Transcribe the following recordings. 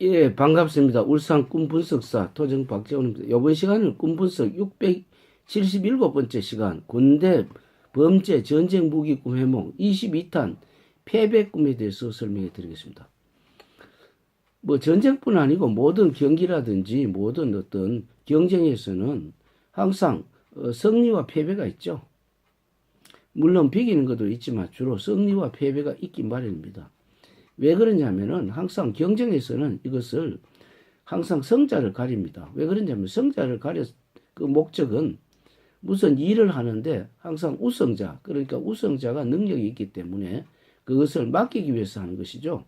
예, 반갑습니다. 울산 꿈분석사 토정 박재훈입니다. 이번 시간은 꿈분석 677번째 시간 군대 범죄 전쟁 무기 꿈 해몽 22탄 패배 꿈에 대해서 설명해 드리겠습니다. 뭐 전쟁뿐 아니고 모든 경기라든지 모든 어떤 경쟁에서는 항상 어, 승리와 패배가 있죠. 물론 비기는 것도 있지만 주로 승리와 패배가 있긴 마련입니다. 왜 그러냐면은 항상 경쟁에서는 이것을 항상 성자를 가립니다. 왜 그러냐면 성자를 가려 그 목적은 무슨 일을 하는데 항상 우성자 그러니까 우성자가 능력이 있기 때문에 그것을 맡기기 위해서 하는 것이죠.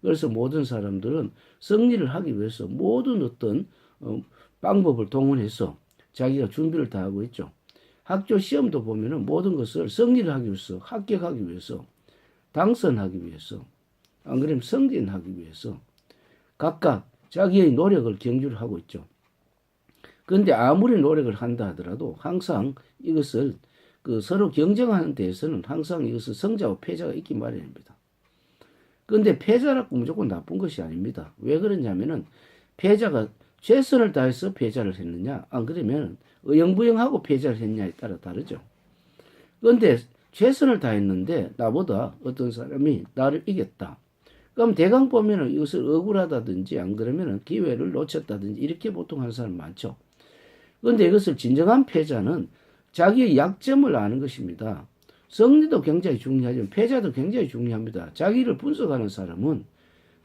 그래서 모든 사람들은 승리를 하기 위해서 모든 어떤 어, 방법을 동원해서 자기가 준비를 다 하고 있죠. 학교 시험도 보면은 모든 것을 승리를 하기 위해서 합격하기 위해서 당선하기 위해서 안 그러면 승진하기 위해서 각각 자기의 노력을 경주를 하고 있죠. 그런데 아무리 노력을 한다 하더라도 항상 이것을 그 서로 경쟁하는 데에서는 항상 이것은 성자와 패자가 있기 마련입니다. 그런데 패자라고 무조건 나쁜 것이 아닙니다. 왜 그러냐면은 패자가 최선을 다해서 패자를 했느냐, 안 그러면 의영부영하고 패자를 했냐에 따라 다르죠. 그런데 최선을 다했는데 나보다 어떤 사람이 나를 이겼다. 그럼 대강 보면은 이것을 억울하다든지 안 그러면은 기회를 놓쳤다든지 이렇게 보통 하는 사람 많죠. 그런데 이것을 진정한 패자는 자기의 약점을 아는 것입니다. 승리도 굉장히 중요하지만 패자도 굉장히 중요합니다. 자기를 분석하는 사람은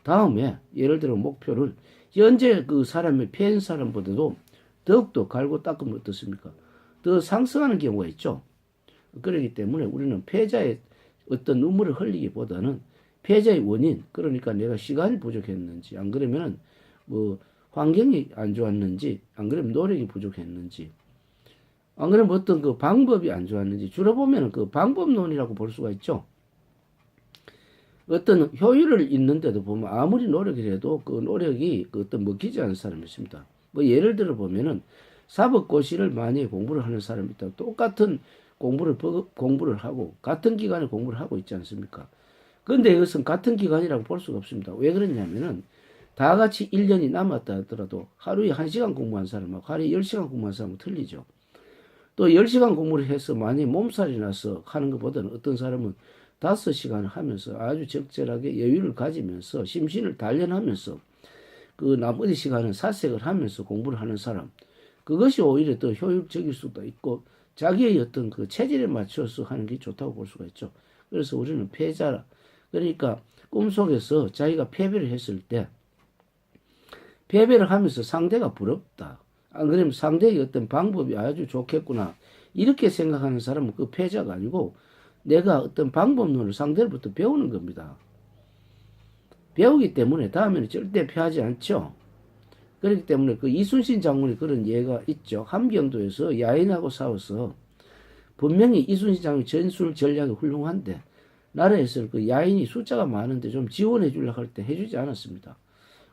다음에 예를 들어 목표를 현재 그 사람의 패인 사람보다도 더욱더 갈고 닦으면 어떻습니까? 더 상승하는 경우가 있죠. 그렇기 때문에 우리는 패자의 어떤 눈물을 흘리기보다는 패자의 원인, 그러니까 내가 시간이 부족했는지, 안 그러면 뭐 환경이 안 좋았는지, 안 그러면 노력이 부족했는지, 안 그러면 어떤 그 방법이 안 좋았는지, 주로 보면 그 방법론이라고 볼 수가 있죠. 어떤 효율을 있는데도 보면 아무리 노력을 해도 그 노력이 그 어떤 먹히지 않는 사람이 있습니다. 뭐 예를 들어 보면은 사법고시를 많이 공부를 하는 사람이 있다. 똑같은 공부를 공부를 하고 같은 기간에 공부를 하고 있지 않습니까? 그런데 이것은 같은 기간이라고 볼 수가 없습니다. 왜 그러냐면은 다 같이 1년이 남았다 하더라도 하루에 1시간 공부한 사람하고 하루에 10시간 공부한 사람은 틀리죠. 또 10시간 공부를 해서 많이 몸살이 나서 하는 것보다는 어떤 사람은 5시간을 하면서 아주 적절하게 여유를 가지면서 심신을 단련하면서 그 나머지 시간은 사색을 하면서 공부를 하는 사람 그것이 오히려 더 효율적일 수도 있고 자기의 어떤 그 체질에 맞춰서 하는 게 좋다고 볼 수가 있죠. 그래서 우리는 패자 그러니까 꿈속에서 자기가 패배를 했을 때 패배를 하면서 상대가 부럽다. 안 그러면 상대의 어떤 방법이 아주 좋겠구나. 이렇게 생각하는 사람은 그 패자가 아니고 내가 어떤 방법론을 상대로부터 배우는 겁니다. 배우기 때문에 다음에는 절대 패하지 않죠. 그렇기 때문에 그 이순신 장군이 그런 예가 있죠. 함경도에서 야인하고 싸워서 분명히 이순신 장군이 전술 전략이 훌륭한데 나라에서 그 야인이 숫자가 많은데 좀 지원해 주려고 할 때 해주지 않았습니다.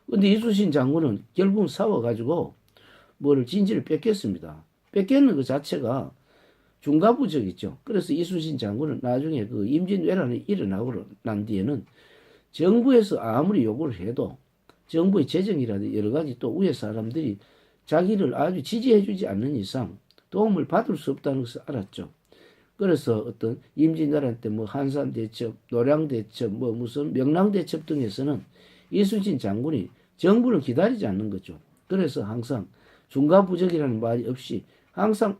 근데 이순신 장군은 결국 싸워가지고 뭐를 진지를 뺏겼습니다. 뺏겼는 그 자체가 중과부적이죠. 그래서 이순신 장군은 나중에 그 임진왜란이 일어나고 난 뒤에는 정부에서 아무리 요구를 해도 정부의 재정이라든지 여러 가지 또 위에 사람들이 자기를 아주 지지해주지 않는 이상 도움을 받을 수 없다는 것을 알았죠. 그래서 어떤 임진왜란 때 뭐 한산 대첩, 노량 대첩, 뭐 무슨 명랑 대첩 등에서는 이순신 장군이 정부를 기다리지 않는 거죠. 그래서 항상 중과부적이라는 말이 없이 항상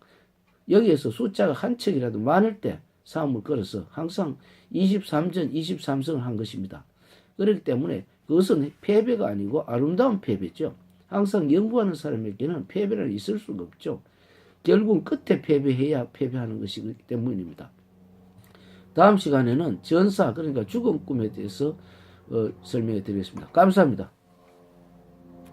여기에서 숫자가 한 척이라도 많을 때 싸움을 걸어서 항상 23전 23승을 한 것입니다. 그렇기 때문에 그것은 패배가 아니고 아름다운 패배죠. 항상 연구하는 사람에게는 패배는 있을 수가 없죠. 결국 끝에 패배해야 패배하는 것이기 때문입니다. 다음 시간에는 전사 그러니까 죽음 꿈에 대해서 어, 설명해 드리겠습니다. 감사합니다.